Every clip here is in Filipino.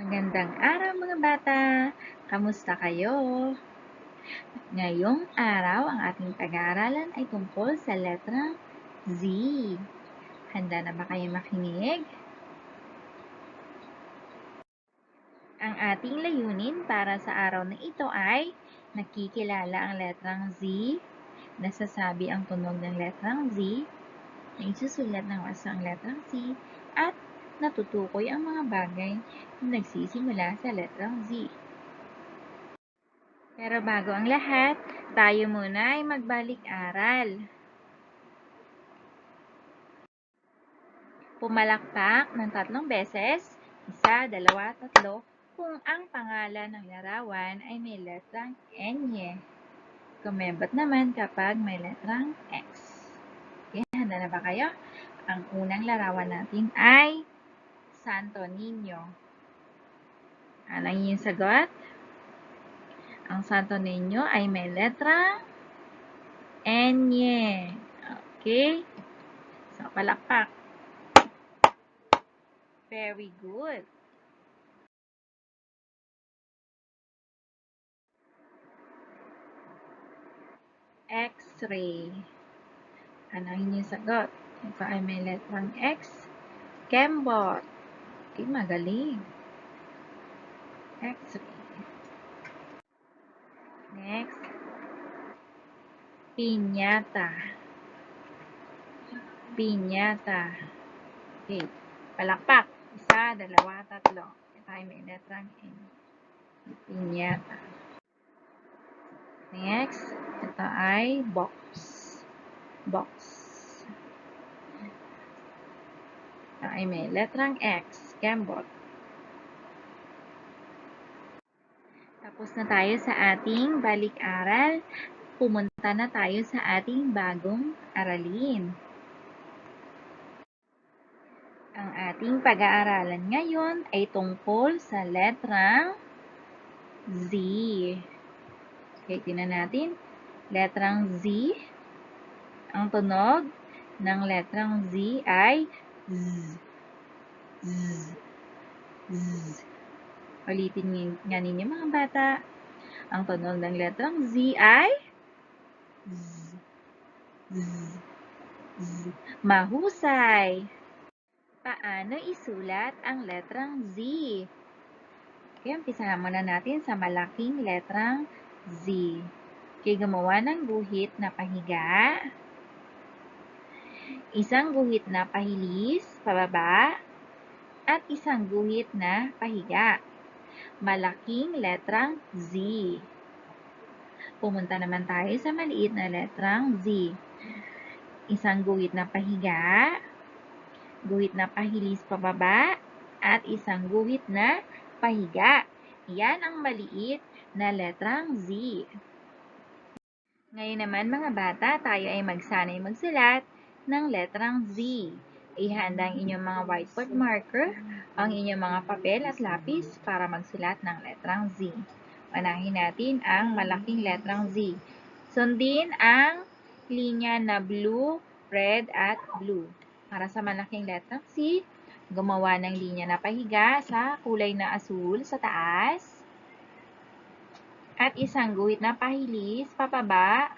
Magandang araw mga bata! Kamusta kayo? Ngayong araw, ang ating pag-aaralan ay tungkol sa letrang Z. Handa na ba kayo makinig? Ang ating layunin para sa araw na ito ay nakikilala ang letrang Z, nasasabi ang tunog ng letrang Z, naisusulat ng waso ang letrang Z, at natutukoy ang mga bagay na nagsisimula sa letrang Z. Pero bago ang lahat, tayo muna ay magbalik-aral. Pumalakpak ng tatlong beses, isa, dalawa, tatlo, kung ang pangalan ng larawan ay may letrang N. Kumembot naman kapag may letrang X. Okay, handa na ba kayo? Ang unang larawan natin ay Santo Niño. Ano yung sagot? Ang Santo Niño ay may letra N. Okay? So, palakpak. Very good. X-ray. Ano yung sagot? Ito ay may letrang X. Kembot. Okay, magaling. X-ray. Next. Piñata. Piñata. Okay. Palakpak. Isa, dalawa, tatlo. Ay may letrang N. Piñata. Next. Ito ay box. Box. Ito ay may letrang X. Gambot. Tapos na tayo sa ating balik-aral. Pumunta na tayo sa ating bagong aralin. Ang ating pag-aaralan ngayon ay tungkol sa letrang Z. Okay, tinan natin. Letrang Z. Ang tunog ng letrang Z ay Z. Z. Z. Ulitin nga ninyo mga bata. Ang tunog ng letrang Z ay Z. Mahusay. Paano isulat ang letrang Z? Okay, umpisahan muna natin sa malaking letrang Z. Okay, gumawa ng guhit na pahiga. Isang guhit na pahilis, pababa. At isang guhit na pahiga. Malaking letrang Z. Pumunta naman tayo sa maliit na letrang Z. Isang guhit na pahiga, guhit na pahilis pababa, at isang guhit na pahiga. Yan ang maliit na letrang Z. Ngayon naman mga bata, tayo ay magsanay magsulat ng letrang Z. Ihanda ang inyong mga whiteboard marker, ang inyong mga papel at lapis para magsulat ng letrang Z. Unahin natin ang malaking letrang Z. Sundin ang linya na blue, red, at blue. Para sa malaking letrang C, gumawa ng linya na pahiga sa kulay na asul sa taas. At isang guhit na pahilis, papaba,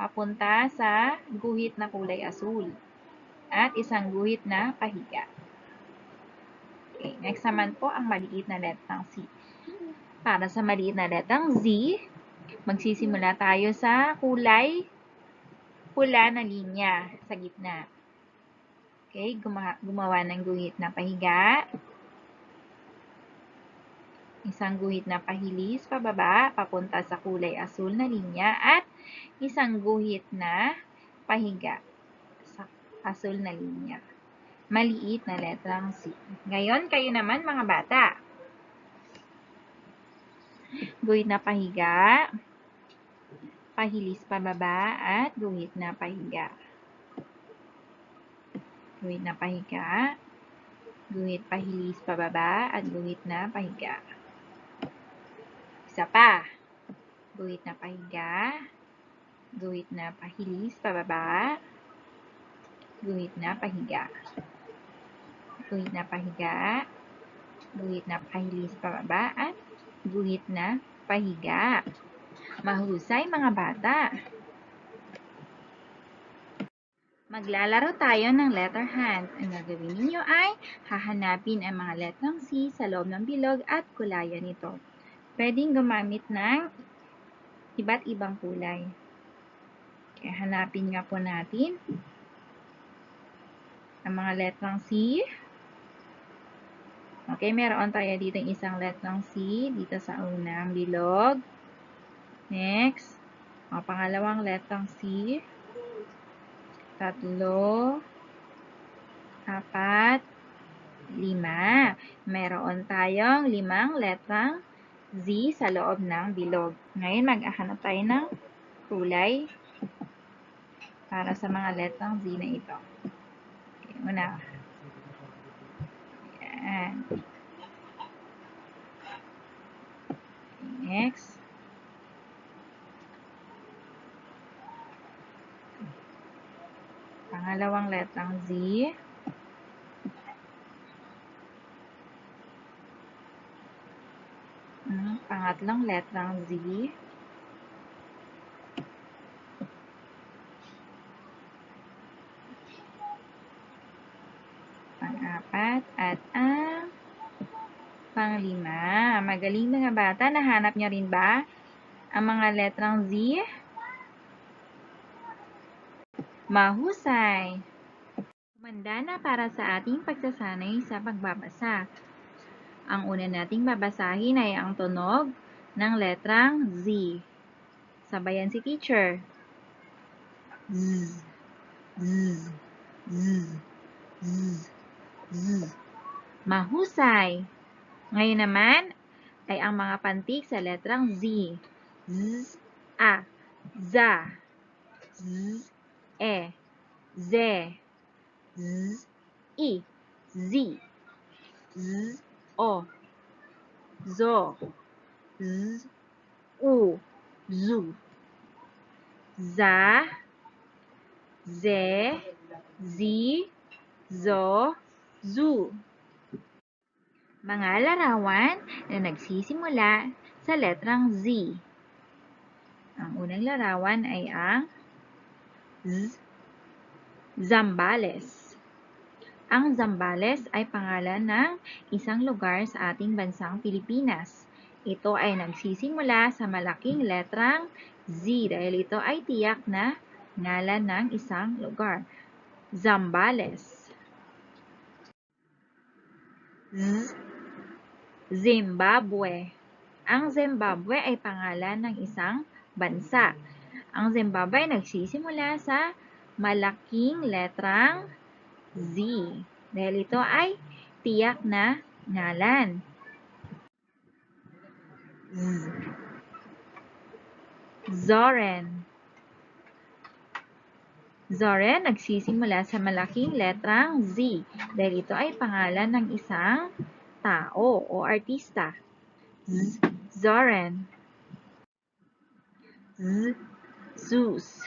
papunta sa guhit na kulay asul. At isang guhit na pahiga. Okay, next naman po ang maliit na letrang C. Para sa maliit na letrang Z, magsisimula tayo sa kulay pula na linya sa gitna. Okay, gumawa ng guhit na pahiga. Isang guhit na pahilis pababa, papunta sa kulay asul na linya at isang guhit na pahiga asul na linya. Maliit na letrang C. Ngayon, kayo naman mga bata. Guhit na pahiga, pahilis pababa, at guhit na pahiga. Guhit na pahiga, guhit pahilis pababa, at guhit na pahiga. Isa pa. Guhit na pahiga, guhit na pahilis pababa, guhit na pahiga. Guhit na pahiga, guhit na pahilis pababa at guhit na pahiga. Mahusay mga bata! Maglalaro tayo ng letter hand. Ang gagawin ninyo ay hahanapin ang mga letrang C sa loob ng bilog at kulayan nito. Pwedeng gumamit ng iba't ibang kulay. Kaya hanapin nga po natin ang mga letrang C. Okay, meron tayo dito isang letrang C dito sa unang bilog. Next, ang pangalawang letrang C tatlo, apat, lima. Meron tayong limang letrang Z sa loob ng bilog. Ngayon, mag-ahanap tayo ng kulay para sa mga letrang Z na ito. Una. Ayan. Next. Pangalawang letrang Z. Hmm, pangatlong letrang Z. Pang-apat at ang panglima. Magaling mga bata. Nahanap niyo rin ba ang mga letrang Z? Mahusay! Kumanda na para sa ating pagsasanay sa pagbabasa. Ang una nating babasahin ay ang tunog ng letrang Z. Sabayan si teacher. Z, Z, Z, Z, Z. Mahusay! Ngayon naman ay ang mga pantig sa letrang Z. Z, A, ZA, Z, E, Z, Z, I, Z, Z, O, Zo, Z, U, Zu, Za, Ze, Zi, Zo, Zu. Mga larawan na nagsisimula sa letrang Z. Ang unang larawan ay ang Z. Zambales. Ang Zambales ay pangalan ng isang lugar sa ating bansang Pilipinas. Ito ay nagsisimula sa malaking letrang Z dahil ito ay tiyak na ngalan ng isang lugar. Zambales. Z. Zimbabwe. Ang Zimbabwe ay pangalan ng isang bansa. Ang Zimbabwe ay nagsisimula sa malaking letrang Z. Dahil ito ay tiyak na ngalan. Z. Zoren. Zoren nagsisimula sa malaking letrang Z dahil ito ay pangalan ng isang tao o artista. Z. Zoren. Z. Zeus.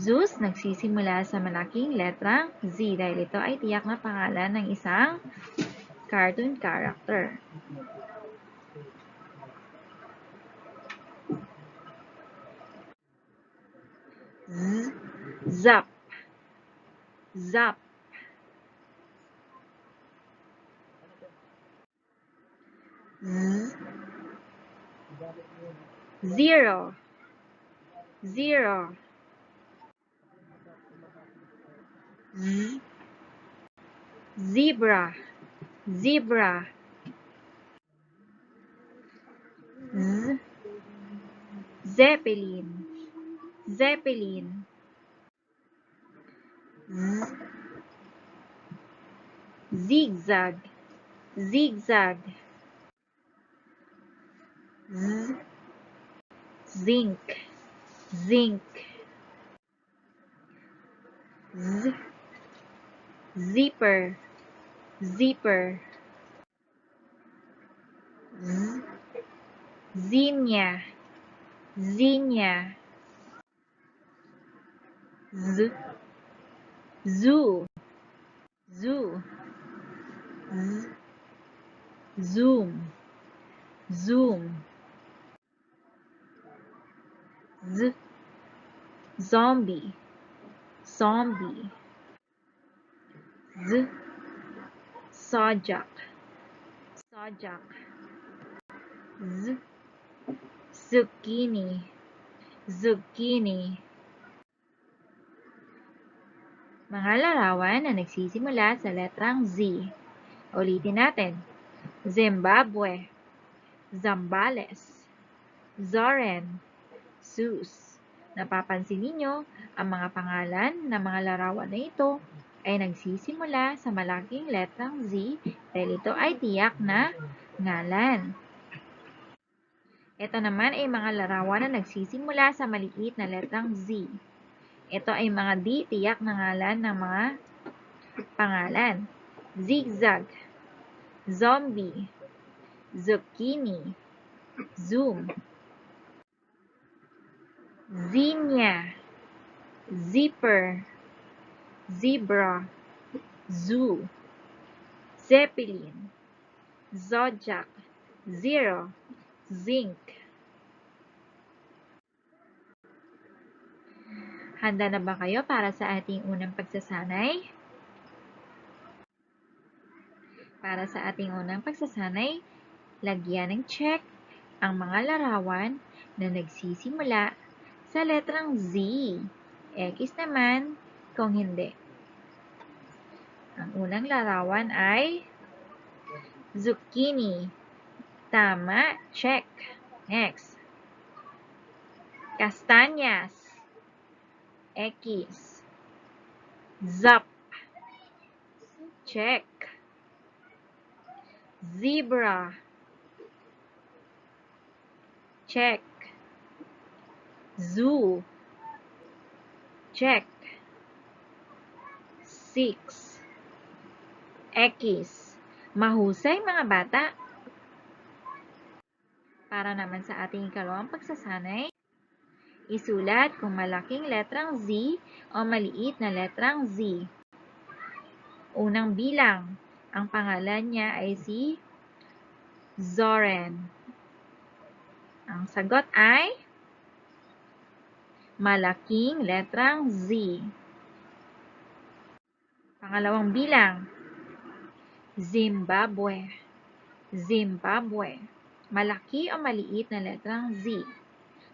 Zeus nagsisimula sa malaking letrang Z dahil ito ay tiyak na pangalan ng isang cartoon character. Z. Zap. Zap. Zero. Zero. Z. Zebra. Zebra. Z. Zeppelin. Zeppelin. Z. Zigzag. Zigzag. Z. Zinc. Zinc. Z. Zipper. Zipper. Z. Zinnia. Zinnia. Z. Zoo. Zoo. Z. zoom, zoom. Z, zombie, zombie. Z, sojak, sojak. Z, zucchini, zucchini. Mga larawan na nagsisimula sa letrang Z. Ulitin natin. Zimbabwe, Zambales, Zoren, Sus. Napapansin ninyo, ang mga pangalan ng mga larawan na ito ay nagsisimula sa malaking letrang Z dahil ito ay tiyak na ngalan. Ito naman ay mga larawan na nagsisimula sa maliit na letrang Z. Ito ay mga di tiyak na ngalan ng mga pangalan. Zigzag, zombie, zucchini, zoom, zinnia, zipper, zebra, zoo, zeppelin, zodiac, zero, zinc. Handa na ba kayo para sa ating unang pagsasanay? Para sa ating unang pagsasanay, lagyan ng check ang mga larawan na nagsisimula sa letrang Z. X naman kung hindi. Ang unang larawan ay zucchini. Tama, check. Next. Kastanyas. X. Zap. Check. Zebra. Check. Zoo. Check. Six. X. Mahusay mga bata. Para naman sa ating ikalawang pagsasanay, isulat kung malaking letrang Z o maliit na letrang Z. Unang bilang, ang pangalan niya ay si Zoren. Ang sagot ay malaking letrang Z. Pangalawang bilang, Zimbabwe. Zimbabwe. Malaki o maliit na letrang Z.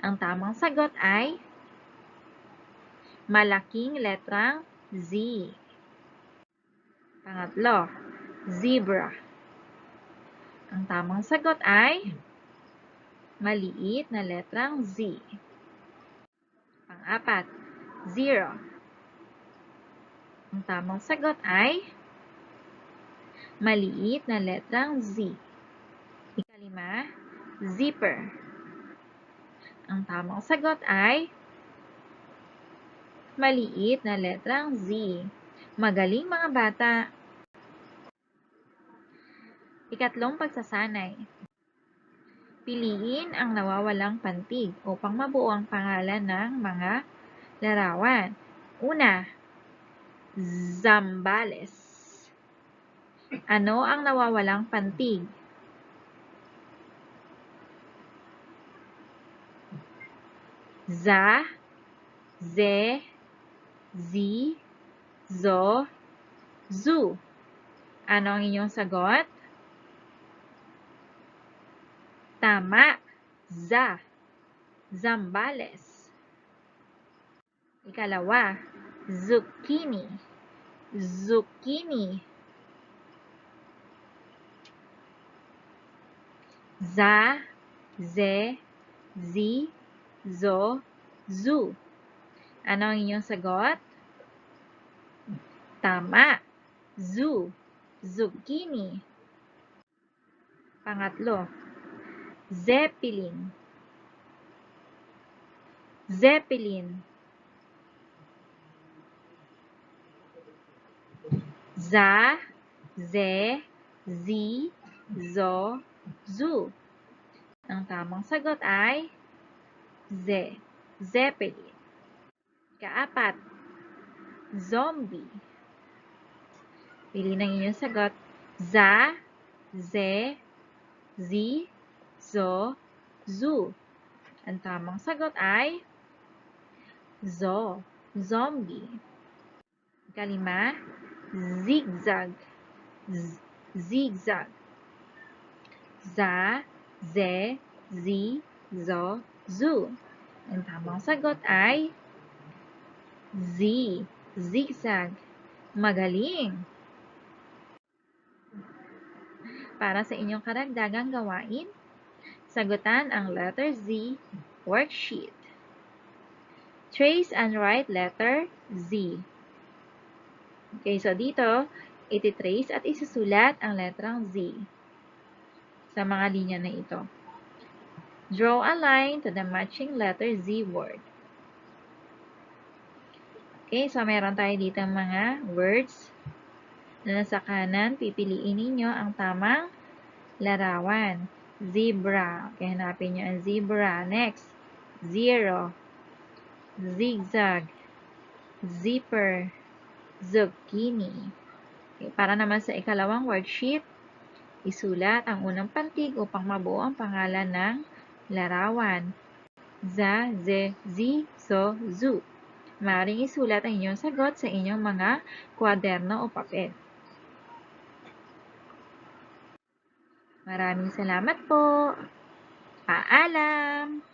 Ang tamang sagot ay malaking letrang Z. Pangatlo, zebra. Ang tamang sagot ay maliit na letrang Z. Pang-apat, zero. Ang tamang sagot ay maliit na letrang Z. Ikalima, zipper. Ang tamang sagot ay maliit na letrang Z. Magaling mga bata. Ikatlong pagsasanay. Piliin ang nawawalang pantig upang mabuo ang pangalan ng mga larawan. Una, Zambales. Ano ang nawawalang pantig? Za, ze, zi, zo, zu. Ano ang inyong sagot? Tama. Za. Zambales. Ikalawa. Zucchini. Zucchini. Za. Ze. Zi. Zo. Zu. Ano ang inyong sagot? Tama. Zu. Zucchini. Pangatlo. Zeppelin. Zeppelin. Za, ze, zi, zo, zu. Ang tamang sagot ay ze, zeppelin. Kaapat, zombie. Pili ng inyong sagot. Za, ze, Z, zo, zoo. Ang tamang sagot ay zo, zombie. Kalima, zigzag, z, zigzag. Za, ze, zi, zo, zoo. Ang tamang sagot ay Z, zigzag. Magaling! Para sa inyong karagdagang gawain, sagutan ang letter Z worksheet. Trace and write letter Z. Okay, so dito, ititrace at isusulat ang letrang Z sa mga linya na ito. Draw a line to the matching letter Z word. Okay, so meron tayo dito mga words na nasa kanan. Pipiliin ninyo ang tamang larawan. Zebra. Okay, hanapin nyo ang zebra. Next, zero. Zigzag. Zipper. Zucchini. Okay, para naman sa ikalawang worksheet, isulat ang unang pantig upang mabuo ang pangalan ng larawan. Za, ze, zi, so, zu. Maaaring isulat ang inyong sagot sa inyong mga kwaderno o papel. Maraming salamat po. Paalam!